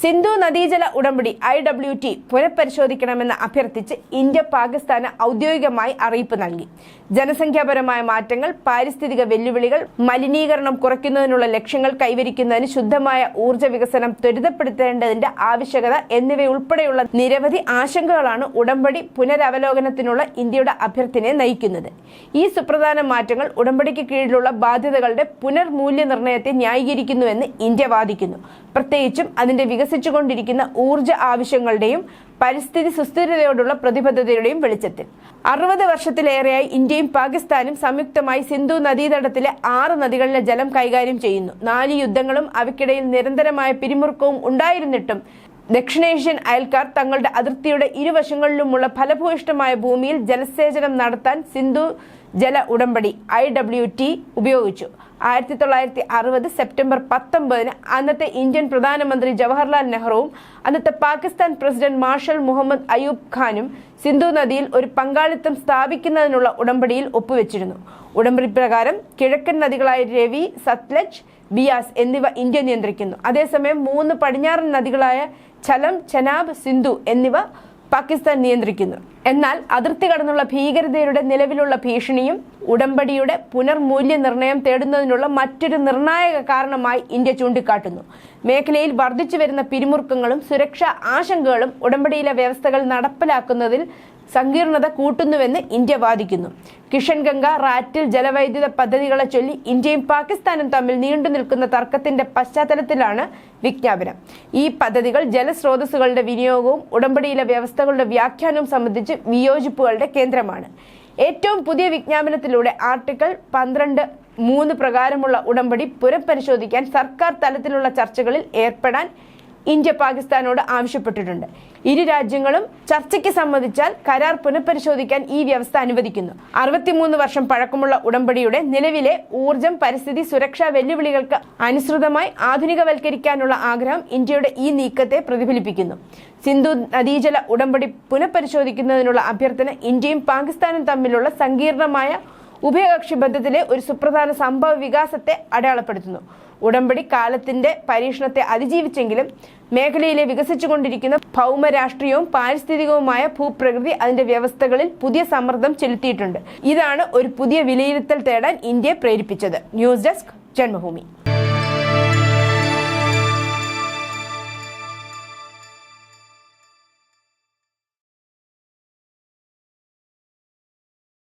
സിന്ധു നദീജല ഉടമ്പടി I W T പുനഃപരിശോധിക്കണമെന്ന് അഭ്യർത്ഥിച്ച് ഇന്ത്യ പാകിസ്ഥാന് ഔദ്യോഗികമായി അറിയിപ്പ് നൽകി. ജനസംഖ്യാപരമായ മാറ്റങ്ങൾ പാരിസ്ഥിതിക വെല്ലുവിളികൾ മലിനീകരണം കുറയ്ക്കുന്നതിനുള്ള ലക്ഷ്യങ്ങൾ കൈവരിക്കുന്നതിന് ശുദ്ധമായ ഊർജ വികസനം ത്വരിതപ്പെടുത്തേണ്ടതിന്റെ ആവശ്യകത എന്നിവയുൾപ്പെടെയുള്ള നിരവധി ആശങ്കകളാണ് ഉടമ്പടി പുനരവലോകനത്തിനുള്ള ഇന്ത്യയുടെ അഭ്യർത്ഥനയെ നയിക്കുന്നത്. ഈ സുപ്രധാന മാറ്റങ്ങൾ ഉടമ്പടിക്ക് കീഴിലുള്ള ബാധ്യതകളുടെ പുനർമൂല്യനിർണയത്തെ ന്യായീകരിക്കുന്നുവെന്ന് ഇന്ത്യ വാദിക്കുന്നു. പ്രത്യേകിച്ചും അതിന്റെ വികസിച്ചുകൊണ്ടിരിക്കുന്ന ഊർജ ആവശ്യങ്ങളുടെയും പരിസ്ഥിതി സുസ്ഥിരതയോടുള്ള പ്രതിബദ്ധതയുടെയും വെളിച്ചത്തിൽ. അറുപത് വർഷത്തിലേറെയായി ഇന്ത്യയും പാകിസ്ഥാനും സംയുക്തമായി സിന്ധു നദീതടത്തിലെ ആറ് നദികളിലെ ജലം കൈകാര്യം ചെയ്യുന്നു. നാല് യുദ്ധങ്ങളും അവയ്ക്കിടയിൽ നിരന്തരമായ പിരിമുറുക്കവും ഉണ്ടായിരുന്നിട്ടും ദക്ഷിണേഷ്യൻ അയൽക്കാർ തങ്ങളുടെ അതിർത്തിയുടെ ഇരുവശങ്ങളിലുമുള്ള ഫലഭൂയിഷ്ടമായ ഭൂമിയിൽ ജലസേചനം നടത്താൻ സിന്ധു ജല ഉടമ്പടി ഐ ഡബ്ല്യു ടി ഉപയോഗിച്ചു. ആയിരത്തി തൊള്ളായിരത്തി അറുപത് സെപ്റ്റംബർ പത്തൊമ്പതിന് അന്നത്തെ ഇന്ത്യൻ പ്രധാനമന്ത്രി ജവഹർലാൽ നെഹ്റുവും അന്നത്തെ പാകിസ്ഥാൻ പ്രസിഡന്റ് മാർഷൽ മുഹമ്മദ് അയൂബ് ഖാനും സിന്ധു നദിയിൽ ഒരു പങ്കാളിത്തം സ്ഥാപിക്കുന്നതിനുള്ള ഉടമ്പടിയിൽ ഒപ്പുവെച്ചിരുന്നു. ഉടമ്പടി പ്രകാരം കിഴക്കൻ നദികളായ രവി സത്ലജ് ബിയാസ് എന്നിവ ഇന്ത്യ നിയന്ത്രിക്കുന്നു. അതേസമയം മൂന്ന് പടിഞ്ഞാറൻ നദികളായ ഛലം ചെനാബ് സിന്ധു എന്നിവ പാകിസ്ഥാൻ നിയന്ത്രിക്കുന്നു. എന്നാൽ അതിർത്തി കടന്നുള്ള ഭീകരതയുടെ നിലവിലുള്ള ഭീഷണിയും ഉടമ്പടിയുടെ പുനർമൂല്യനിർണയം തേടുന്നതിനുള്ള മറ്റൊരു നിർണായക കാരണമായി ഇന്ത്യ ചൂണ്ടിക്കാട്ടുന്നു. മേഖലയിൽ വർദ്ധിച്ചു വരുന്ന പിരിമുറുക്കങ്ങളും സുരക്ഷാ ആശങ്കകളും ഉടമ്പടിയിലെ വ്യവസ്ഥകൾ നടപ്പിലാക്കുന്നതിൽ സങ്കീർണത കൂട്ടുന്നുവെന്ന് ഇന്ത്യ വാദിക്കുന്നു. കിഷൻ ഗംഗ റാറ്റിൽ ജലവൈദ്യുത പദ്ധതികളെ ചൊല്ലി ഇന്ത്യയും പാകിസ്ഥാനും തമ്മിൽ നീണ്ടു നിൽക്കുന്ന തർക്കത്തിന്റെ പശ്ചാത്തലത്തിലാണ് വിജ്ഞാപനം. ഈ പദ്ധതികൾ ജലസ്രോതസ്സുകളുടെ വിനിയോഗവും ഉടമ്പടിയിലെ വ്യവസ്ഥകളുടെ വ്യാഖ്യാനവും സംബന്ധിച്ച് വിയോജിപ്പുകളുടെ കേന്ദ്രമാണ്. ഏറ്റവും പുതിയ വിജ്ഞാപനത്തിലൂടെ ആർട്ടിക്കിൾ പന്ത്രണ്ട് മൂന്ന് പ്രകാരമുള്ള ഉടമ്പടി പുനഃപരിശോധിക്കാൻ സർക്കാർ തലത്തിലുള്ള ചർച്ചകളിൽ ഏർപ്പെടാൻ ഇന്ത്യ പാകിസ്ഥാനോട് ആവശ്യപ്പെട്ടിട്ടുണ്ട്. ഇരു രാജ്യങ്ങളും ചർച്ചയ്ക്ക് സംബന്ധിച്ചാൽ കരാർ പുനഃപരിശോധിക്കാൻ ഈ വ്യവസ്ഥ അനുവദിക്കുന്നു. അറുപത്തിമൂന്ന് വർഷം പഴക്കമുള്ള ഉടമ്പടിയുടെ നിലവിലെ ഊർജം പരിസ്ഥിതി സുരക്ഷാ വെല്ലുവിളികൾക്ക് അനുസൃതമായി ആധുനികവൽക്കരിക്കാനുള്ള ആഗ്രഹം ഇന്ത്യയുടെ ഈ നീക്കത്തെ പ്രതിഫലിപ്പിക്കുന്നു. സിന്ധു നദീജല ഉടമ്പടി പുനഃപരിശോധിക്കുന്നതിനുള്ള അഭ്യർത്ഥന ഇന്ത്യയും പാകിസ്ഥാനും തമ്മിലുള്ള സങ്കീർണമായ ഉഭയകക്ഷി ബന്ധത്തിലെ ഒരു സുപ്രധാന സംഭവ വികാസത്തെ അടയാളപ്പെടുത്തുന്നു. ഉടമ്പടി കാലത്തിന്റെ പരീക്ഷണത്തെ അതിജീവിച്ചെങ്കിലും മേഖലയിലെ വികസിച്ചുകൊണ്ടിരിക്കുന്ന ഭൗമ രാഷ്ട്രീയവും പാരിസ്ഥിതികവുമായ ഭൂപ്രകൃതി അതിന്റെ വ്യവസ്ഥകളിൽ പുതിയ സമ്മർദ്ദം ചെലുത്തിയിട്ടുണ്ട്. ഇതാണ് ഒരു പുതിയ വിലയിരുത്തൽ തേടാൻ ഇന്ത്യയെ പ്രേരിപ്പിച്ചത്. News desk Janmabhumi.